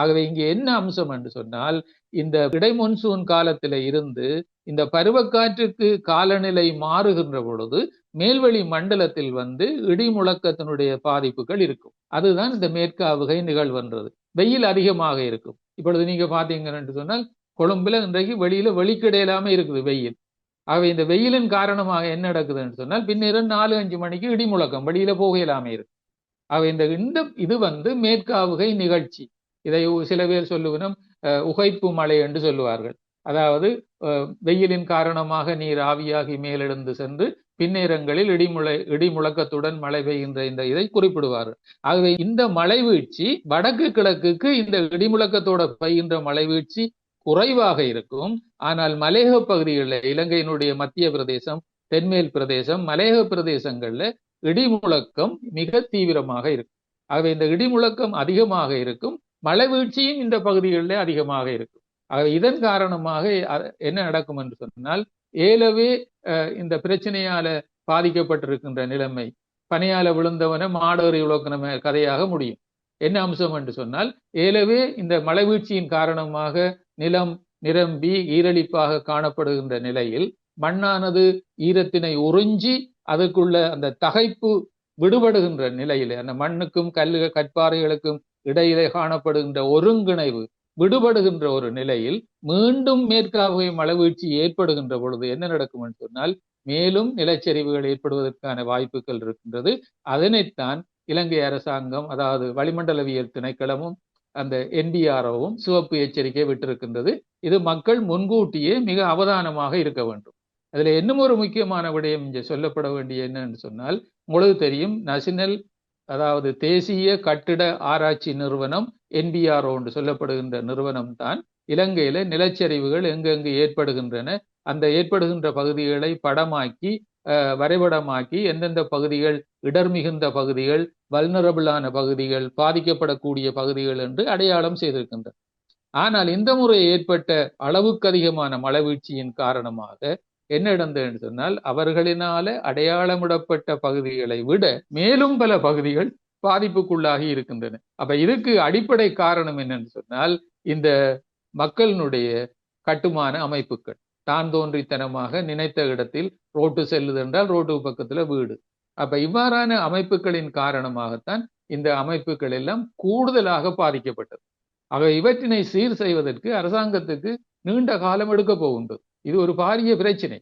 ஆகவே இங்கே என்ன அம்சம் என்று சொன்னால் இந்த இடைமொன்சூன் காலத்தில இருந்து இந்த பருவக்காற்றுக்கு காலநிலை மாறுகின்ற பொழுது மேல்வெளி மண்டலத்தில் வந்து இடி முழக்கத்தினுடைய பாதிப்புகள் இருக்கும். அதுதான் இந்த மேற்காவுகை நிகழ்வுன்றது. வெயில் அதிகமாக இருக்கும். இப்பொழுது நீங்க பாத்தீங்கன்னு சொன்னால் கொழும்புல இன்றைக்கு வெளியில வெளிக்கிடையிலாம இருக்குது வெயில். ஆகவே இந்த வெயிலின் காரணமாக என்ன நடக்குதுன்னு சொன்னால் பின்னிரம் நாலு அஞ்சு மணிக்கு இடி முழக்கம் வெளியில போக இல்லாம இருக்கு. ஆகவே இந்த இந்த இது வந்து மேற்காவுகை நிகழ்ச்சி. இதை சில பேர் சொல்லுவனும் உகைப்பு மழை என்று சொல்லுவார்கள். அதாவது வெயிலின் காரணமாக நீர் ஆவியாகி மேலெழுந்து சென்று பின்னேரங்களில் இடிமுளை இடி முழக்கத்துடன் மழை பெய்கின்ற இந்த இதை குறிப்பிடுவார்கள். ஆகவே இந்த மழை வீழ்ச்சி வடக்கு கிழக்குக்கு இந்த இடிமுழக்கத்தோட பெய்கின்ற மழை வீழ்ச்சி குறைவாக இருக்கும். ஆனால் மலேக பகுதிகளில் இலங்கையினுடைய மத்திய பிரதேசம் தென்மேல் பிரதேசம் மலேக பிரதேசங்கள்ல இடிமுழக்கம் மிக தீவிரமாக இருக்கும். ஆகவே இந்த இடிமுழக்கம் அதிகமாக இருக்கும். மழை வீழ்ச்சியும் இந்த பகுதிகளில் அதிகமாக இருக்கும். ஆகவே இதன் காரணமாக என்ன நடக்கும் என்று சொன்னால் ஏலவே இந்த பிரச்சனையால பாதிக்கப்பட்டிருக்கின்ற நிலைமை பனையால விழுந்தவன மாடேறி உலோக்கண கதையாக முடியும். என்ன அம்சம் என்று சொன்னால் ஏலவே இந்த மழை வீழ்ச்சியின் காரணமாக நிலம் நிரம்பி ஈரழிப்பாக காணப்படுகின்ற நிலையில் மண்ணானது ஈரத்தினை உறிஞ்சி அதுக்குள்ள அந்த தகைப்பு விடுபடுகின்ற நிலையில அந்த மண்ணுக்கும் கல்லு கற்பாறைகளுக்கும் இடையிலே காணப்படுகின்ற ஒருங்கிணைவு விடுபடுகின்ற ஒரு நிலையில் மீண்டும் மேற்காகவே மழவீழ்ச்சி ஏற்படுகின்ற பொழுது என்ன நடக்கும் என்று சொன்னால் மேலும் நிலச்சரிவுகள் ஏற்படுவதற்கான வாய்ப்புகள் இருக்கின்றது. அதனைத்தான் இலங்கை அரசாங்கம் அதாவது வளிமண்டலவியல் திணைக்களமும் அந்த என்டிஆர்ஓவும் சிவப்பு எச்சரிக்கை விட்டிருக்கின்றது. இது மக்கள் முன்கூட்டியே மிக அவதானமாக இருக்க வேண்டும். அதுல இன்னும் ஒரு முக்கியமான விடயம் இங்கே சொல்லப்பட வேண்டிய என்னன்னு சொன்னால் உங்களுக்கு தெரியும் நேஷனல் அதாவது தேசிய கட்டிட ஆராய்ச்சி நிறுவனம் என்பிஆர்ஓ என்று சொல்லப்படுகின்ற நிறுவனம் தான். இலங்கையில நிலச்சரிவுகள் எங்கெங்கு ஏற்படுகின்றன அந்த ஏற்படுகின்ற பகுதிகளை படமாக்கி வரைபடமாக்கி எந்தெந்த பகுதிகள் இடர் மிகுந்த பகுதிகள் வல்னரபிளான பகுதிகள் பாதிக்கப்படக்கூடிய பகுதிகள் என்று அடையாளம் செய்திருக்கின்றன. ஆனால் இந்த முறை ஏற்பட்ட அளவுக்கு அதிகமான மழவீழ்ச்சியின் காரணமாக என்ன இடந்தேன்னு சொன்னால் அவர்களினால அடையாளமிடப்பட்ட பகுதிகளை விட மேலும் பல பகுதிகள் பாதிப்புக்குள்ளாகி இருக்கின்றன. அப்ப இதுக்கு அடிப்படை காரணம் என்னன்னு சொன்னால் இந்த மக்களினுடைய கட்டுமான அமைப்புகள். தான் தோன்றித்தனமாக நினைத்த இடத்தில் ரோட்டு செல்லுது என்றால் ரோட்டு பக்கத்துல வீடு. அப்ப இவ்வாறான அமைப்புகளின் காரணமாகத்தான் இந்த அமைப்புகள் எல்லாம் கூடுதலாக பாதிக்கப்பட்டது. ஆக இவற்றினை சீர் செய்வதற்கு அரசாங்கத்துக்கு நீண்ட காலம் எடுக்க போகின்றது. இது ஒரு பாரிய பிரச்சனை.